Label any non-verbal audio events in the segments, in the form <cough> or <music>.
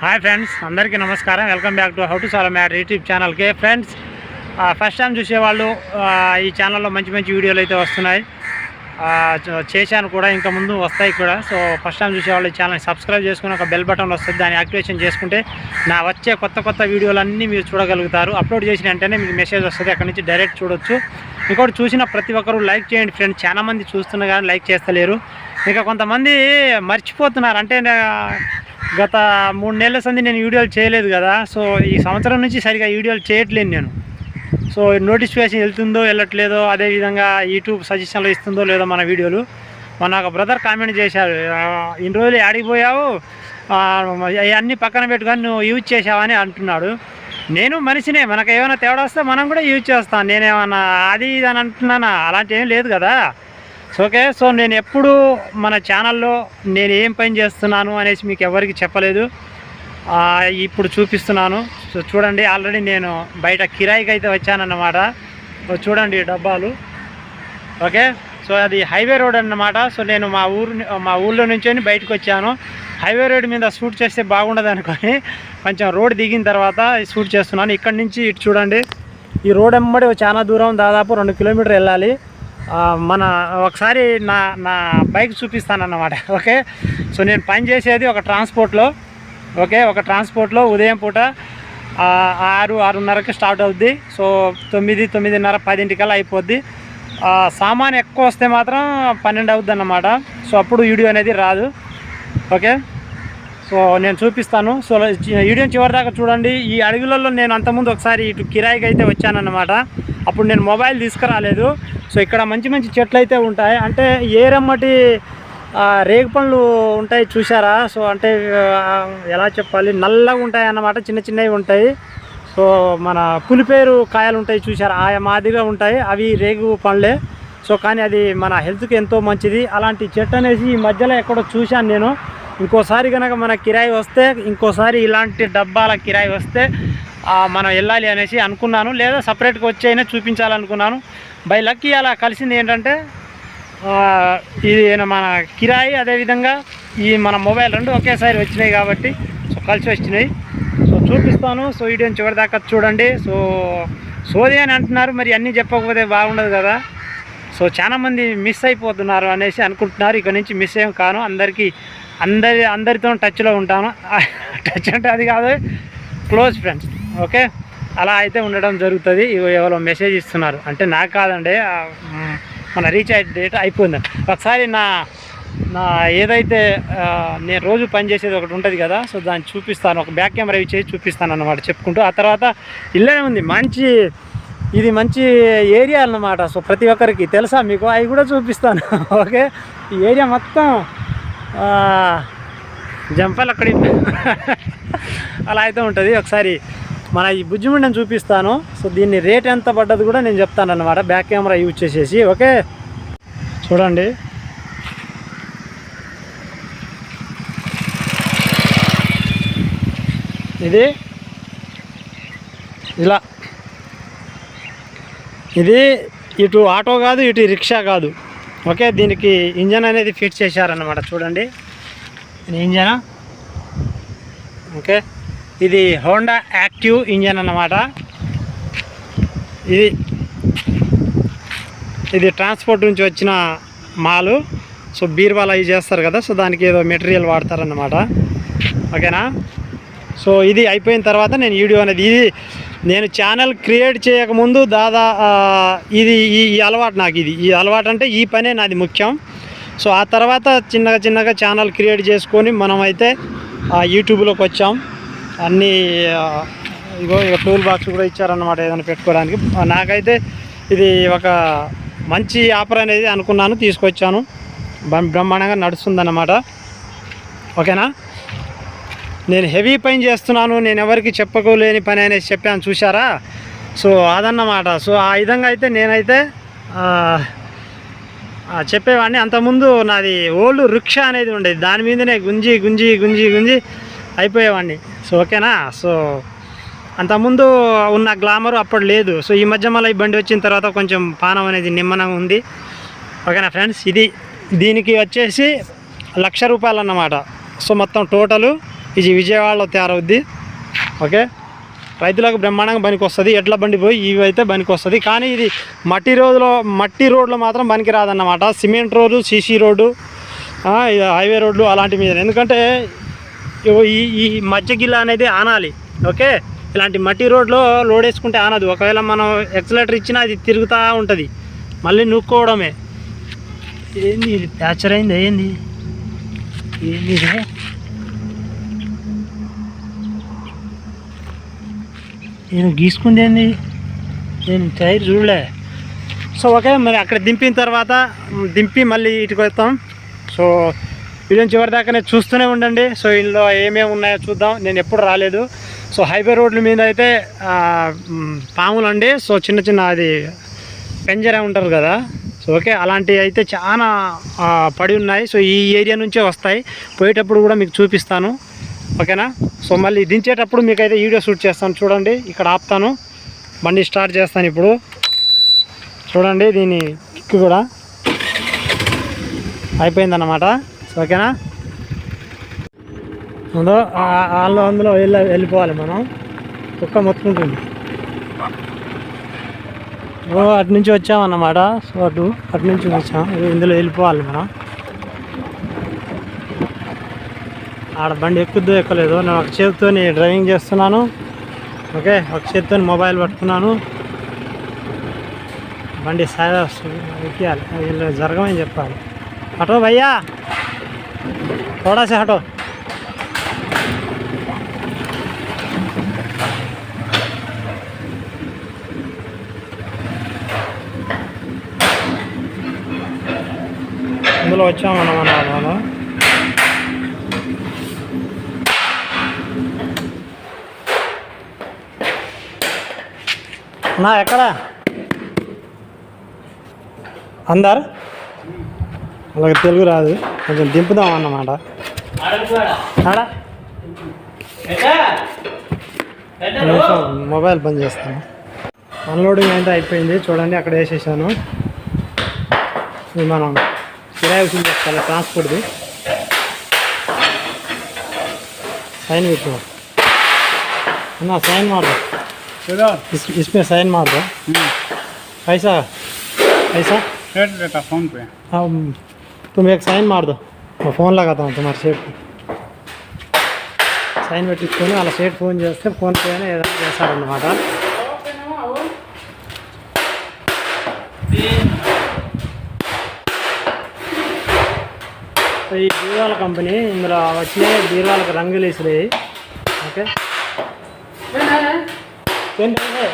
Hi friends అందరికీ నమస్కారం. Welcome back to how to solve matter YouTube ఛానల్కి. Friends first time చూసేవాళ్ళు ఈ ఛానల్లో మంచి మంచి వీడియోలు అయితే వస్తున్నాయి. చేశాను కూడా ఇంకా ముందు వస్తాయి కూడా. సో ఫస్ట్ టైం చూసేవాళ్ళు ఈ ఛానల్ని సబ్స్క్రైబ్ చేసుకుని ఒక బెల్ బటన్ వస్తుంది దాన్ని యాక్టివేషన్ చేసుకుంటే నా వచ్చే కొత్త కొత్త వీడియోలన్నీ మీరు చూడగలుగుతారు. అప్లోడ్ చేసిన వెంటనే మీకు మెసేజ్ వస్తుంది అక్కడ నుంచి డైరెక్ట్ చూడొచ్చు. ఇంకోటి చూసిన ప్రతి ఒక్కరు లైక్ చేయండి ఫ్రెండ్స్. చాలామంది చూస్తున్నా కానీ లైక్ చేస్తలేరు. ఇక కొంతమంది మర్చిపోతున్నారు. అంటే గత మూడు నెలల సంది నేను వీడియోలు చేయలేదు కదా. సో ఈ సంవత్సరం నుంచి సరిగా వీడియోలు చేయట్లేను నేను. సో నోటిఫికేషన్ వెళ్తుందో వెళ్ళట్లేదో అదేవిధంగా యూట్యూబ్ సజెషన్లో ఇస్తుందో లేదో మన వీడియోలు. మన ఒక బ్రదర్ కామెంట్ చేశారు. ఇన్ని రోజులు ఆడిపోయావు అన్నీ పక్కన పెట్టుకొని నువ్వు యూజ్ చేసావని అంటున్నాడు. నేను మనిషినే మనకు ఏమైనా తేడా వస్తే మనం కూడా యూజ్ చేస్తాను నేనేమన్నా అది ఇది అని అంటున్నానా? అలాంటి ఏం లేదు కదా. సో ఓకే సో నేను ఎప్పుడు మన ఛానల్లో నేను ఏం పని చేస్తున్నాను అనేసి మీకు ఎవరికి చెప్పలేదు. ఇప్పుడు చూపిస్తున్నాను. సో చూడండి ఆల్రెడీ నేను బయట కిరాయికి అయితే వచ్చానన్నమాట. చూడండి డబ్బాలు. ఓకే సో అది హైవే రోడ్ అన్నమాట. సో నేను మా ఊరు మా ఊళ్ళో నుంచి బయటకు వచ్చాను. హైవే రోడ్ మీద షూట్ చేస్తే బాగుండదు అనుకొని కొంచెం రోడ్ దిగిన తర్వాత షూట్ చేస్తున్నాను. ఇక్కడి నుంచి ఇటు చూడండి. ఈ రోడ్ ఎమ్మడి చాలా దూరం దాదాపు రెండు కిలోమీటర్ వెళ్ళాలి. మన ఒకసారి నా నా బైక్ చూపిస్తానన్నమాట ఓకే? సో నేను పని చేసేది ఒక ట్రాన్స్పోర్ట్లో ఓకే? ఒక ట్రాన్స్పోర్ట్లో ఉదయం పూట ఆరు ఆరున్నరకి స్టార్ట్ అవుద్ది. సో తొమ్మిది తొమ్మిదిన్నర పదింటికల్లా అయిపోద్ది. సామాన్ ఎక్కువ వస్తే మాత్రం పన్నెండు అవుద్ది అన్నమాట సో అప్పుడు వీడియో అనేది రాదు ఓకే? సో నేను చూపిస్తాను. సో వీడియో చివరి దాకా చూడండి. ఈ అడవులలో నేను అంతకుముందు ఒకసారి ఇటు కిరాయికి అయితే వచ్చానన్నమాట. అప్పుడు నేను మొబైల్ తీసుకురాలేదు. సో ఇక్కడ మంచి మంచి చెట్లు అయితే ఉంటాయి. అంటే ఏరమ్మటి రేగు పండ్లు ఉంటాయి చూసారా సో అంటే ఎలా చెప్పాలి? నల్లగా ఉంటాయి అన్నమాట చిన్న చిన్నవి ఉంటాయి. సో మన పులిపేరు కాయలు ఉంటాయి చూసారా ఆయా మాదిరిగా ఉంటాయి. అవి రేగు పండ్లే. సో కానీ అది మన హెల్త్కి ఎంతో మంచిది. అలాంటి చెట్టు అనేసి ఈ మధ్యలో ఎక్కడో చూశాను నేను. ఇంకోసారి కనుక మన కిరాయి వస్తే ఇంకోసారి ఇలాంటి డబ్బాల కిరాయి వస్తే మనం వెళ్ళాలి అనేసి అనుకున్నాను. లేదా సపరేట్గా వచ్చి అయినా చూపించాలనుకున్నాను. బై లక్కీ అలా కలిసింది ఏంటంటే ఇది మన కిరాయి అదేవిధంగా ఈ మన మొబైల్ రెండు ఒకేసారి వచ్చినాయి కాబట్టి సో కలిసి వచ్చినాయి. సో చూపిస్తాను. సో వీడియోని చివరి దాకా చూడండి. సో సోది అని అంటున్నారు. మరి అన్నీ చెప్పకపోతే బాగుండదు కదా. సో చాలామంది మిస్ అయిపోతున్నారు అనేసి అనుకుంటున్నారు. ఇక నుంచి మిస్ ఏం కాను. అందరికీ అందరి అందరితో టచ్లో ఉంటాను. టచ్ అంటే అది కాదు క్లోజ్ ఫ్రెండ్స్ ఓకే? అలా అయితే ఉండడం జరుగుతుంది. ఎవరో మెసేజ్ ఇస్తున్నారు. అంటే నాకు కాదండి మన రీఛార్జ్ డేట్ అయిపోయింది. ఒకసారి నా నా ఏదైతే నేను రోజు పనిచేసేది ఒకటి ఉంటుంది కదా సో దాన్ని చూపిస్తాను. ఒక బ్యాక్ కెమెరా ఇచ్చేసి చూపిస్తాను అన్నమాట చెప్పుకుంటూ. ఆ తర్వాత ఇల్లనే ఉంది. మంచి ఇది మంచి ఏరియా అన్నమాట. సో ప్రతి ఒక్కరికి తెలుసా మీకు? అవి కూడా చూపిస్తాను. <laughs> ఓకే? ఈ ఏరియా మొత్తం జంపల్ అక్కడి <laughs> అలా అయితే ఉంటుంది. ఒకసారి మన ఈ బుజ్జిముండని చూపిస్తాను. సో దీన్ని రేట్ ఎంత పడ్డది కూడా నేను చెప్తాను అనమాట బ్యాక్ కెమెరా యూజ్ చేసేసి ఓకే? చూడండి. ఇది. ఇలా. ఇది ఇటు ఆటో కాదు ఇటు రిక్షా కాదు. ఓకే దీనికి ఇంజన్ అనేది ఫిట్ చేశారనమాట చూడండి. ఇంజన్? ఓకే ఇది హోండా యాక్టివ్ ఇంజన్ అన్నమాట. ఇది ఇది ట్రాన్స్పోర్ట్ నుంచి వచ్చిన మాలు. సో బీర్వాలా అవి చేస్తారు కదా సో దానికి ఏదో మెటీరియల్ వాడతారన్నమాట. ఓకేనా? సో ఇది అయిపోయిన తర్వాత నేను వీడియో అనేది ఇది నేను ఛానల్ క్రియేట్ చేయకముందు దాదా ఇది ఈ అలవాటు నాకు ఇది. ఈ అలవాటు అంటే ఈ పనే నాది ముఖ్యం. సో ఆ తర్వాత చిన్నగా చిన్నగా ఛానల్ క్రియేట్ చేసుకొని మనం అయితే యూట్యూబ్లోకి వచ్చాం. అన్నీ ఇగో ఇక టూల్ బాక్స్ కూడా ఇచ్చారన్నమాట ఏదైనా పెట్టుకోవడానికి. నాకైతే ఇది ఒక మంచి ఆఫర్ అనేది అనుకున్నాను తీసుకొచ్చాను. బ్రహ్మాండంగా బ్రహ్మాండంగా నడుస్తుందన్నమాట. ఓకేనా? నేను హెవీ పని చేస్తున్నాను నేను ఎవరికి చెప్పుకోలేని పని అనేసి చెప్పాను చూసారా సో అదన్నమాట. సో ఆ విధంగా అయితే నేనైతే చెప్పేవాడిని. అంతకుముందు నాది ఓల్డ్ రిక్షా అనేది ఉండేది. దాని మీదనే గుంజి గుంజి గుంజి గుంజి అయిపోయేవాడిని. సో ఓకేనా? సో అంతకుముందు ఉన్న గ్లామర్ అప్పుడు లేదు. సో ఈ మధ్య మళ్ళీ ఈ బండి వచ్చిన తర్వాత కొంచెం పానం అనేది నిమ్మనంగా ఉంది. ఓకేనా ఫ్రెండ్స్? ఇది దీనికి వచ్చేసి లక్ష రూపాయలు అన్నమాట సో మొత్తం టోటలు ఇది విజయవాడలో తయారవుద్ది. ఓకే? రైతులకు బ్రహ్మాండంగా పనికి వస్తుంది ఎడ్ల బండి పోయి ఇవి అయితే పనికి వస్తుంది కానీ ఇది మట్టి రోడ్లో మట్టి రోడ్లు మాత్రం పనికి రాదన్నమాట cement road CC road highway రోడ్లు అలాంటి మీద ఎందుకంటే ఈ ఈ మధ్య గిల్ల అనేది ఆనాలి. ఓకే? ఇలాంటి మట్టి రోడ్లో లోడ్ వేసుకుంటే ఆనదు. ఒకవేళ మనం ఎక్సలేటర్ ఇచ్చినా అది తిరుగుతూ ఉంటుంది. మళ్ళీ నూక్కోవడమే. ఏంది ఇది? ప్యాచర్ అయింది ఏంది? ఏంది ఇది? నేను గీసుకుంది ఏంది? నేను టైర్ చూడలే. సో ఓకే మరి అక్కడ దింపిన తర్వాత దింపి మళ్ళీ ఇటుకు వస్తాం. సో వీడియో చివరి దాకానే చూస్తూనే ఉండండి. సో ఇందులో ఏమేమి ఉన్నాయో చూద్దాం. నేను ఎప్పుడు రాలేదు. సో హైవే రోడ్ల మీద అయితే పాములు అండి. సో చిన్న చిన్న అది పెంజరా ఉంటారు కదా. సో ఓకే అలాంటివి అయితే చాలా పడి ఉన్నాయి. సో ఈ ఏరియా నుంచే వస్తాయి. పోయేటప్పుడు కూడా మీకు చూపిస్తాను. ఓకేనా? సో మళ్ళీ దించేటప్పుడు మీకు అయితే వీడియో షూట్ చేస్తాను. చూడండి ఇక్కడ ఆపుతాను. బండి స్టార్ట్ చేస్తాను ఇప్పుడు. చూడండి దీని కిక్ కూడా అయిపోయిందన్నమాట. ఓకేనా? ముందు ఆ- వాళ్ళు అందులో వెళ్ళి వెళ్ళిపోవాలి మనం. కుక్క మొత్తుకుంటుంది. అటు నుంచి వచ్చామన్నమాట. సో అటు అటు నుంచి వచ్చాం. ఇందులో వెళ్ళిపోవాలి మనం. ఆడ బండి ఎక్కుద్దో ఎక్కలేదు నేను ఒక చేతితో డ్రైవింగ్ చేస్తున్నాను. ఓకే ఒక చేతితో మొబైల్ పట్టుకున్నాను. బండి సాగా ఎక్కియాలి. వీళ్ళు జరగమని చెప్పాలి. హటో భయ్యా! తోడాసే హటో. ఇందులో వచ్చామన్నమాట. నా ఎక్కడ? అందరు? అలాగే తెలుగు రాదు. కొంచెం దింపుదాం అన్నమాట. మొబైల్ బంద్ చేస్తాను. అన్లోడింగ్ అయితే అయిపోయింది. చూడండి అక్కడ వేసేసాను. మనం కిరాయి విషయం చేస్తాను ట్రాన్స్పోర్ట్ది సైన్ పెట్టు. అన్నా సైన్ మాట్లాడు. इस इसमें साइन मार दो पैसा पैसा सेट देता फोन पे हाँ तुम एक साइन मार दो मैं फ़ोन लगाता हूँ तुम्हारे सेट को సైన్ పెట్టించుకొని వాళ్ళ సేట్ ఫోన్ చేస్తే ఫోన్ పే అని ఏదైనా చేస్తారన్నమాట సో ఈ బీరువాల కంపెనీ ఇందులో వచ్చినాయి బీరువాలకు రంగులు వేసినాయి ఓకే पेन है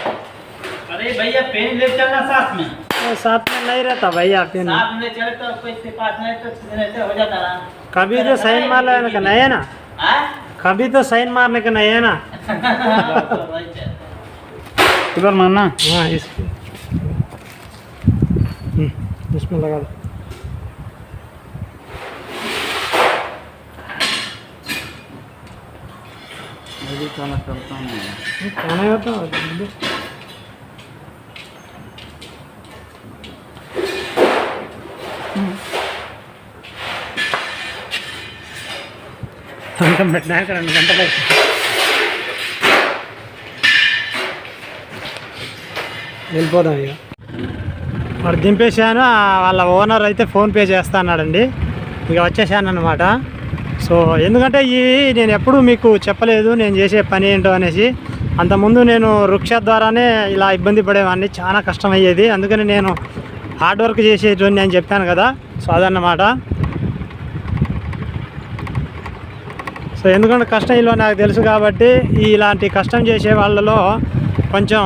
अरे भैया पेन ले चलना साथ में। साथ में नहीं रहता भैया पेन। साथ में चले तो कोई पास नहीं तो रहते हो जाता ना। कभी तो साइन मार लेने का नहीं है ना। हाँ? कभी तो साइन मारने का नहीं है ना। <laughs> इधर मारना। हाँ हम्म, इसमें लगा दो। अभी चला चलता हूँ ये खाना होता है అంతం పెట్టినాక రెండు గంటలు వెళ్ళిపోదాం ఇక వాడు దింపేశాను ఆ వాళ్ళ ఓనర్ అయితే ఫోన్పే చేస్తా అన్నాడండి ఇక వచ్చేసాను అనమాట సో ఎందుకంటే ఇవి నేను ఎప్పుడూ మీకు చెప్పలేదు నేను చేసే పని ఏంటో అనేసి. అంతకుముందు నేను రుక్ష ద్వారానే ఇలా ఇబ్బంది పడేవాడిని చాలా కష్టమయ్యేది. అందుకని నేను హార్డ్ వర్క్ చేసేటువంటి నేను చెప్పాను కదా. సో అదన్నమాట. సో ఎందుకంటే కష్టం ఇల్లు నాకు తెలుసు కాబట్టి ఇలాంటి కష్టం చేసే వాళ్ళలో కొంచెం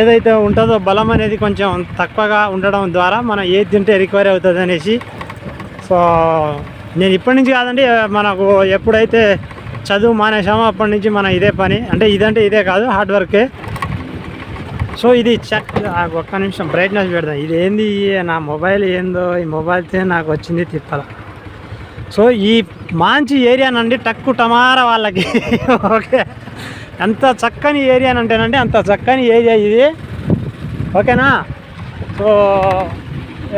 ఏదైతే ఉంటుందో బలం అనేది కొంచెం తక్కువగా ఉండడం ద్వారా మనం ఏది తింటే రికవరీ అవుతుంది అనేసి సో నేను ఇప్పటి నుంచి కాదండి మనకు ఎప్పుడైతే చదువు మానేసామో అప్పటి నుంచి మనం ఇదే పని. అంటే ఇదంటే ఇదే కాదు హార్డ్ వర్కే. సో ఇది చెక్ ఒక్క నిమిషం బ్రైట్నెస్ పెడదాం. ఇది ఏంది నా మొబైల్ ఏందో ఈ మొబైల్తో నాకు వచ్చింది తిప్పాల. సో ఈ మంచి ఏరియానండి టక్కు టమారా వాళ్ళకి. <laughs> ఓకే. ఎంత చక్కని ఏరియా అంటేనంటే అంత చక్కని ఏరియా ఇది. ఓకేనా? సో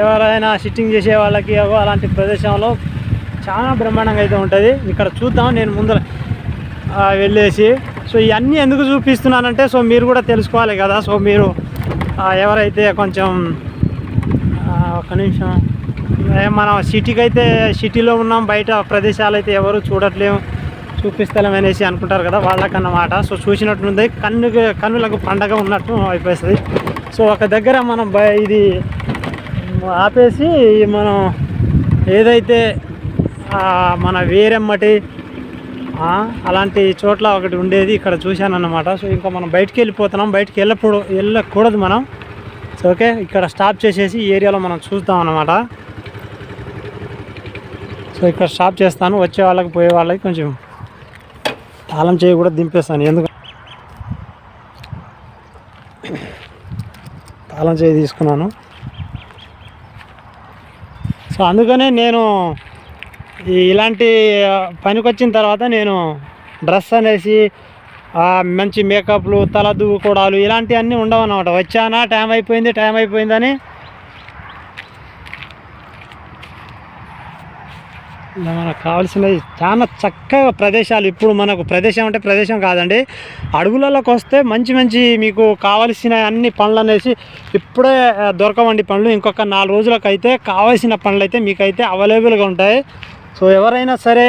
ఎవరైనా సిట్టింగ్ చేసే వాళ్ళకి అలాంటి ప్రదేశంలో చాలా బ్రహ్మాండంగా అయితే ఉంటుంది. ఇక్కడ చూద్దాం నేను ముందర వెళ్ళేసి. సో ఇవన్నీ ఎందుకు చూపిస్తున్నానంటే సో మీరు కూడా తెలుసుకోవాలి కదా. సో మీరు ఎవరైతే కొంచెం ఒక నిమిషం మనం సిటీకి అయితే సిటీలో ఉన్నాం బయట ప్రదేశాలు అయితే ఎవరు చూడట్లేము చూపిస్తలేం అనేసి అనుకుంటారు కదా వాళ్ళకన్నమాట. సో చూసినట్టుంది కన్ను కన్నులకు పండగ ఉన్నట్టు అయిపోతుంది సో ఒక దగ్గర మనం ఇది ఆపేసి మనం ఏదైతే మన వేరెమ్మటి అలాంటి చోట్ల ఒకటి ఉండేది ఇక్కడ చూశానన్నమాట. సో ఇంకా మనం బయటికి వెళ్ళిపోతున్నాం. బయటికి వెళ్ళప్పుడు వెళ్ళకూడదు మనం. సో ఓకే ఇక్కడ స్టాప్ చేసేసి ఏరియాలో మనం చూద్దాం అన్నమాట. సో ఇక్కడ స్టాప్ చేస్తాను. వచ్చే వాళ్ళకి పోయే వాళ్ళకి కొంచెం తాళం చేయి కూడా దింపేస్తాను. ఎందుకు తాళం చేయి తీసుకున్నాను. సో అందుకనే నేను ఇలాంటి పనికి వచ్చిన తర్వాత నేను డ్రెస్ అనేసి మంచి మేకప్లు తల దువ్వుకోవడాలు ఇలాంటివన్నీ ఉండవు అనమాట వచ్చానా? టైం అయిపోయింది టైం అయిపోయిందని మనకు కావాల్సినవి చాలా చక్కగా ప్రదేశాలు. ఇప్పుడు మనకు ప్రదేశం అంటే ప్రదేశం కాదండి. అడవులలోకి వస్తే మంచి మంచి మీకు కావలసిన అన్ని పండ్లు అనేసి ఇప్పుడే దొరకవండి పండ్లు. ఇంకొక నాలుగు రోజులకు అయితే కావాల్సిన పండ్లు అయితే మీకైతే అవైలబుల్గా ఉంటాయి. సో ఎవరైనా సరే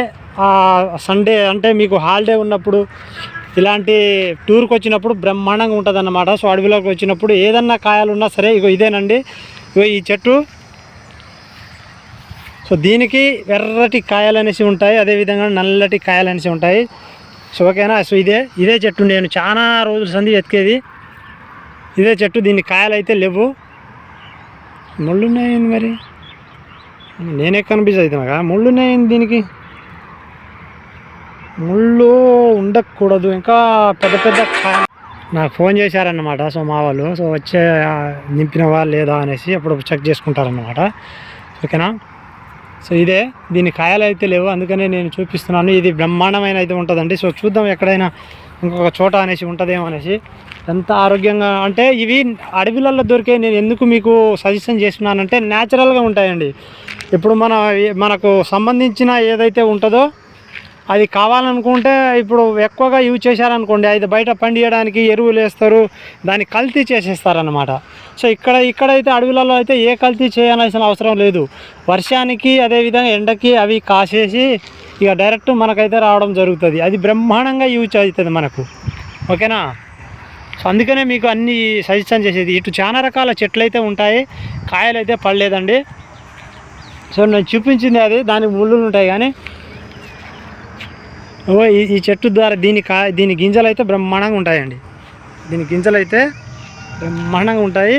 సండే అంటే మీకు హాలిడే ఉన్నప్పుడు ఇలాంటి టూర్కి వచ్చినప్పుడు బ్రహ్మాండంగా ఉంటుంది అన్నమాట సో అడవిలోకి వచ్చినప్పుడు ఏదన్నా కాయలు ఉన్నా సరే ఇగో ఇదేనండి. ఇగో ఈ చెట్టు. సో దీనికి ఎర్రటి కాయలు అనేసి ఉంటాయి అదేవిధంగా నల్లటి కాయలు అనేసి ఉంటాయి. సో ఓకేనా? సో ఇదే ఇదే చెట్టు నేను చాలా రోజుల సంది ఎతికేది ఇదే చెట్టు దీని కాయలు అయితే లేవు ముళ్ళున్నాయండి మరి? నేనే కనిపిస్తుంది అయితే నాకు. ముళ్ళు ఉన్నాయండి దీనికి? ముళ్ళు ఉండకూడదు ఇంకా పెద్ద పెద్ద కాయ. నాకు ఫోన్ చేశారన్నమాట సో మా వాళ్ళు. సో వచ్చే నింపినవా లేదా అనేసి అప్పుడు చెక్ చేసుకుంటారన్నమాట. ఓకేనా? సో ఇదే దీని కాయలు అయితే లేవు అందుకనే నేను చూపిస్తున్నాను. ఇది బ్రహ్మాండమైన అయితే ఉంటుందండి. సో చూద్దాం ఎక్కడైనా ఇంకొక చోట అనేసి ఉంటుందేమో అనేసి. ఎంత ఆరోగ్యంగా అంటే ఇవి అడవిలలో దొరికే నేను ఎందుకు మీకు సజెషన్ చేస్తున్నానంటే న్యాచురల్గా ఉంటాయండి. ఇప్పుడు మన మనకు సంబంధించిన ఏదైతే ఉంటుందో అది కావాలనుకుంటే ఇప్పుడు ఎక్కువగా యూజ్ చేశారనుకోండి అది బయట పండియడానికి ఎరువులు వేస్తారు దాన్ని కల్తీ చేసేస్తారనమాట సో ఇక్కడ ఇక్కడైతే అడవులలో అయితే ఏ కల్తీ చేయాల్సిన అవసరం లేదు. వర్షానికి అదేవిధంగా ఎండకి అవి కాసేసి ఇక డైరెక్ట్ మనకైతే రావడం జరుగుతుంది. అది బ్రహ్మాండంగా యూజ్ అవుతుంది మనకు. ఓకేనా? సో అందుకనే మీకు అన్ని సజెషన్ చేసేది. ఇటు చాలా రకాల చెట్లు అయితే ఉంటాయి. కాయలు అయితే పడలేదండి. సో నేను చూపించింది అది. దానికి ముళ్ళులు ఉంటాయి కానీ ఓ ఈ ఈ చెట్టు ద్వారా దీని కా దీని గింజలు అయితే బ్రహ్మాండంగా ఉంటాయండి. దీని గింజలు అయితే బ్రహ్మాండంగా ఉంటాయి.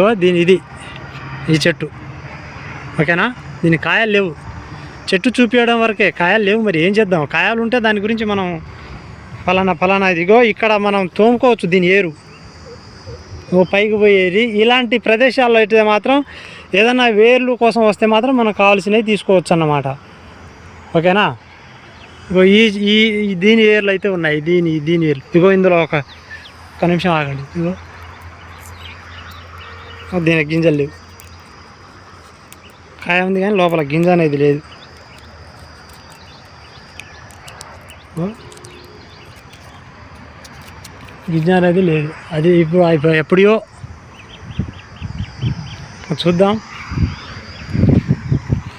ఓ దీని ఇది ఈ చెట్టు. ఓకేనా? దీని కాయలు లేవు. చెట్టు చూపించడం వరకే కాయలు లేవు మరి ఏం చేద్దాం? కాయలు ఉంటే దాని గురించి మనం ఫలానా ఫలానా ఇదిగో ఇక్కడ మనం తోముకోవచ్చు దీని ఏరు. ఓ పైకి పోయేది ఇలాంటి ప్రదేశాల్లో అయితే మాత్రం ఏదైనా వేర్లు కోసం వస్తే మాత్రం మనకు కావాల్సినవి తీసుకోవచ్చు అన్నమాట ఓకేనా? ఇగో ఈ ఈ దీని ఏర్లు అయితే ఉన్నాయి. దీని దీని ఏర్లు ఇగో ఇందులో ఒక ఒక నిమిషం ఆగండి. ఇగో. దీనికి దీని గింజలు లేవు. కాయ ఉంది కానీ లోపల గింజ అనేది లేదు. గింజ అనేది లేదు. అది ఇప్పుడు ఎప్పుడో. చూద్దాం.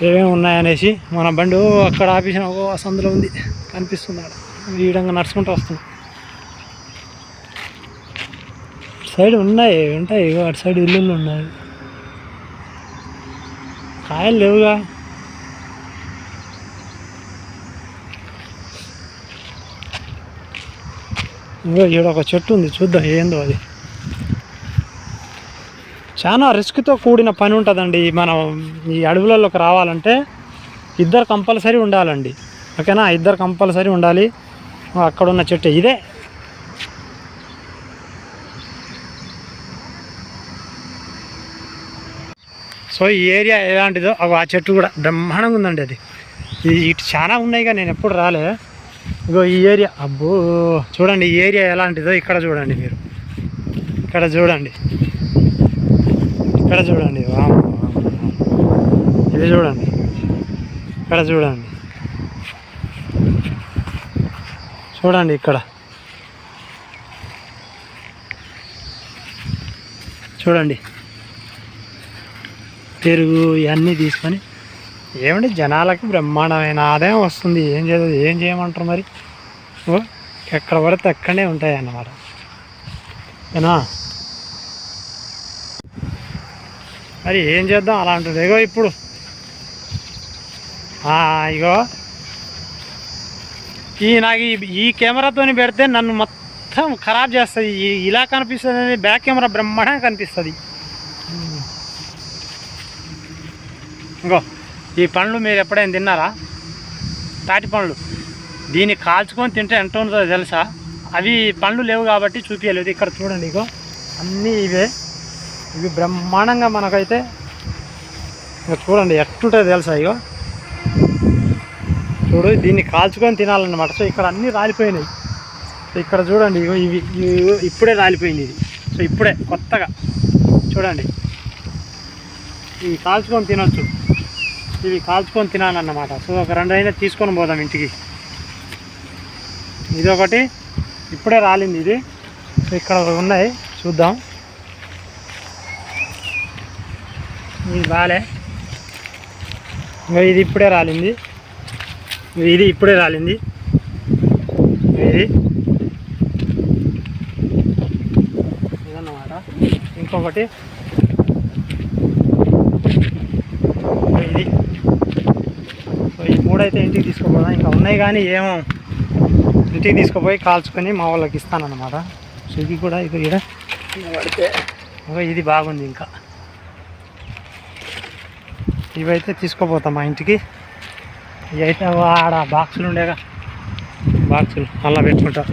ఏమేమి ఉన్నాయనేసి మన బండి ఓ అక్కడ ఆపేసిన ఓ సందులో ఉంది. కనిపిస్తున్నాడు ఈ విధంగా నడుచుకుంటూ వస్తున్నాం. సైడ్ ఉన్నాయి ఉంటాయి. ఇగో అటు సైడ్ ఇల్లులు ఉన్నాయి. కాయలు లేవుగా. ఇగో ఈడ ఒక చెట్టు ఉంది. చూద్దాం ఏందో అది. చాలా రిస్క్తో కూడిన పని ఉంటుందండి. మనం ఈ అడవులలోకి రావాలంటే ఇద్దరు కంపల్సరీ ఉండాలండి. ఓకేనా? ఇద్దరు కంపల్సరీ ఉండాలి. అక్కడ ఉన్న చెట్టు ఇదే. సో ఈ ఏరియా ఎలాంటిదో అగో ఆ చెట్టు కూడా బ్రహ్మాండంగా ఉందండి అది. ఇటు చాలా ఉన్నాయిగా నేను ఎప్పుడు రాలే. ఇగో ఈ ఏరియా అబ్బో! చూడండి ఈ ఏరియా ఎలాంటిదో ఇక్కడ చూడండి మీరు. ఇక్కడ చూడండి. ఇక్కడ చూడండి వామ్మో, ఇది చూడండి ఇక్కడ చూడండి. చూడండి ఇక్కడ. చూడండి. పెరుగు ఇవన్నీ తీసుకొని ఏమండి జనాలకి బ్రహ్మాండమైన ఆదాయం వస్తుంది. ఏం చేయదు ఏం చేయమంటారు మరి? ఓ ఎక్కడ పడితే అక్కడనే ఉంటాయి అన్నమాట ఏనా? మరి ఏం చేద్దాం? అలా ఉంటుంది ఇగో ఇప్పుడు. ఇగో. ఈ నాకు ఈ ఈ కెమెరాతోని పెడితే నన్ను మొత్తం ఖరాబ్ చేస్తుంది. ఇలా కనిపిస్తుంది బ్యాక్ కెమెరా బ్రహ్మాండంగా కనిపిస్తుంది. ఇంకో ఈ పండ్లు మీరు ఎప్పుడైనా తిన్నారా? తాటి పండ్లు. దీన్ని కాల్చుకొని తింటే ఎంత ఉంటుందో తెలుసా? అవి పండ్లు లేవు కాబట్టి చూపించలేదు ఇక్కడ చూడండి ఇగో. అన్నీ ఇవే. ఇవి బ్రహ్మాండంగా మనకైతే చూడండి ఎట్టుంటుందో తెలుసా ఇగో? చూడు దీన్ని కాల్చుకొని తినాలన్నమాట. సో ఇక్కడ అన్నీ రాలిపోయినాయి. సో ఇక్కడ చూడండి ఇగో ఇవి ఇవి ఇప్పుడే రాలిపోయింది ఇది. సో ఇప్పుడే కొత్తగా. చూడండి. ఇవి కాల్చుకొని తినొచ్చు. ఇవి కాల్చుకొని తినాలన్నమాట. సో ఒక రెండు అయినా తీసుకొని పోదాం ఇంటికి. ఇది ఒకటి ఇప్పుడే రాలింది ఇది. సో ఇక్కడ ఉన్నాయి. చూద్దాం. ఇది బాలే ఇంకా ఇది ఇప్పుడే రాలింది. ఇది ఇప్పుడే రాలింది. ఇది. ఇదన్నమాట. ఇంకొకటి. ఇది. సో ఈ మూడైతే ఇంటికి తీసుకుపోదాం. ఇంకా ఉన్నాయి కానీ ఏమో ఇంటికి తీసుకుపోయి కాల్చుకొని మా వాళ్ళకి ఇస్తానన్నమాట. సో ఇది కూడా ఇది ఇక్కడ పడితే. ఇది బాగుంది ఇంకా. ఇవైతే తీసుకోపోతాం మా ఇంటికి. ఇవైతే ఆడ బాక్సులు ఉండేగా. బాక్సులు అలా పెట్టుకుంటాం.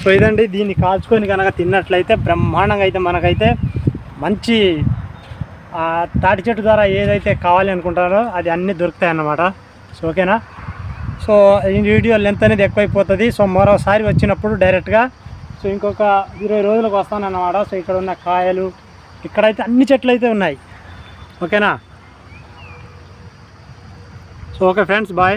సో ఇదండి దీన్ని కాల్చుకొని కనుక తిన్నట్లయితే బ్రహ్మాండంగా అయితే మనకైతే మంచి తాటి చెట్టు ద్వారా ఏదైతే కావాలి అనుకుంటారో అది అన్నీ దొరుకుతాయి అన్నమాట. సో ఓకేనా? సో ఈ వీడియో లెంత్ అనేది ఎక్కువైపోతుంది. సో మరోసారి వచ్చినప్పుడు డైరెక్ట్గా సో ఇంకొక ఇరవై రోజులకు వస్తానన్నమాట. సో ఇక్కడ ఉన్న కాయలు ఇక్కడైతే అన్ని చెట్లు అయితే ఉన్నాయి. ఓకేనా? So okay friends bye